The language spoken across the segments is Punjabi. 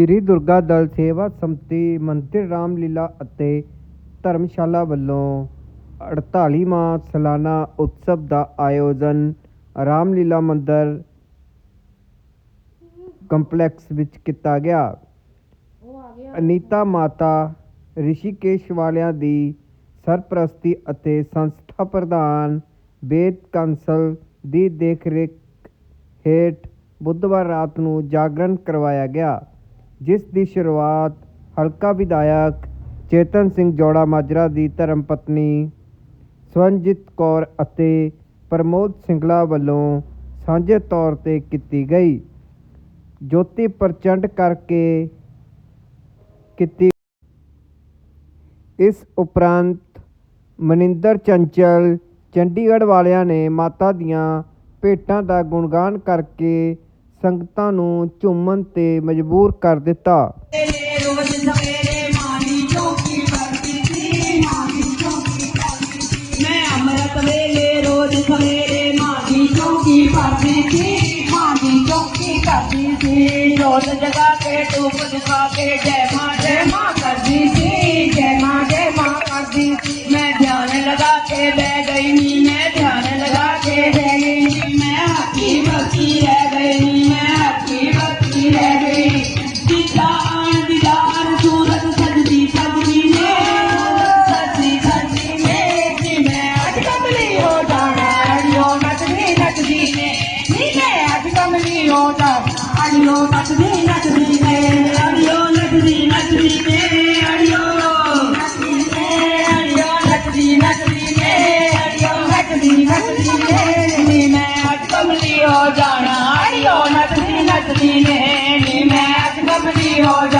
ਸ੍ਰੀ ਦੁਰਗਾ ਦਲ ਸੇਵਾ ਸੰਮਤੀ ਮੰਦਿਰ ਰਾਮਲੀਲਾ ਅਤੇ ਧਰਮਸ਼ਾਲਾ ਵੱਲੋਂ 48ਵਾਂ ਸਾਲਾਨਾ ਉਤਸਵ ਦਾ ਆਯੋਜਨ ਰਾਮਲੀਲਾ ਮੰਦਰ ਕੰਪਲੈਕਸ ਵਿੱਚ ਕੀਤਾ ਗਿਆ। ਅਨੀਤਾ ਮਾਤਾ ਰਿਸ਼ੀਕੇਸ਼ ਵਾਲਿਆਂ ਦੀ ਸਰਪ੍ਰਸਤੀ ਅਤੇ ਸੰਸਥਾ ਪ੍ਰਧਾਨ ਬੇਦ ਕਾਉਂਸਲ ਦੀ ਦੇਖਰੇਖ ਹੇਠ ਬੁੱਧਵਾਰ ਰਾਤ ਨੂੰ ਜਾਗਰਣ ਕਰਵਾਇਆ ਗਿਆ। ਜਿਸ ਦੀ ਸ਼ੁਰੂਆਤ ਹਲਕਾ ਵਿਧਾਇਕ ਚੇਤਨ ਸਿੰਘ ਜੋੜਾ ਮਾਜਰਾ ਦੀ ਧਰਮ ਪਤਨੀ ਸਵਨਜੀਤ ਕੌਰ ਅਤੇ ਪ੍ਰਮੋਦ ਸਿੰਘਲਾ ਵੱਲੋਂ ਸਾਂਝੇ ਤੌਰ ਤੇ ਕੀਤੀ ਗਈ। ਜੋਤੀ ਪ੍ਰਚੰਡ ਕਰਕੇ ਕੀਤੀ ਇਸ ਉਪਰੰਤ ਮਨਿੰਦਰ ਚੰਚਲ ਚੰਡੀਗੜ੍ਹ ਵਾਲਿਆਂ ਨੇ ਮਾਤਾ ਦੀਆਂ ਭੇਟਾਂ ਦਾ ਗੁਣਗਾਨ ਕਰਕੇ ਸੰਗਤਾਂ ਨੂੰ ਝੂਮਣ ਤੇ ਮਜਬੂਰ ਕਰ ਦਿੱਤਾ। ਜੋਤ ਜਗਾ ਕੇ ਟੂਪ ਜਗਾ ਕੇ ਜੈ ਮਾਂ ਜੈ ਮਾਂ ਕਰਦੀ ਸੀ। ਜੈ ਮਾਂ ਜੈ ਮਾਂ ਕਰਦੀ ਸੀ। ਮੈਂ ਧਿਆਨ ਲਗਾ ਕੇ ਬਹਿ ਗਈ ਮੈਂ ਧਿਆਨ ਲਗਾ ਕੇ ਬਹਿ ਗਈ ਮੈਂ ਹੱਕੀ ਬੱਕੀ ਹੈ हो जा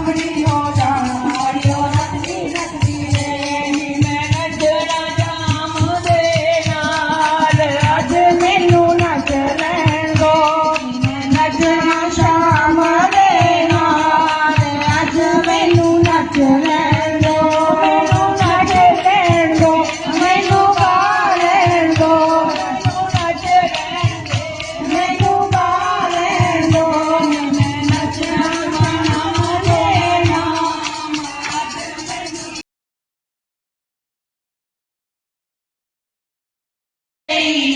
Somebody Hey,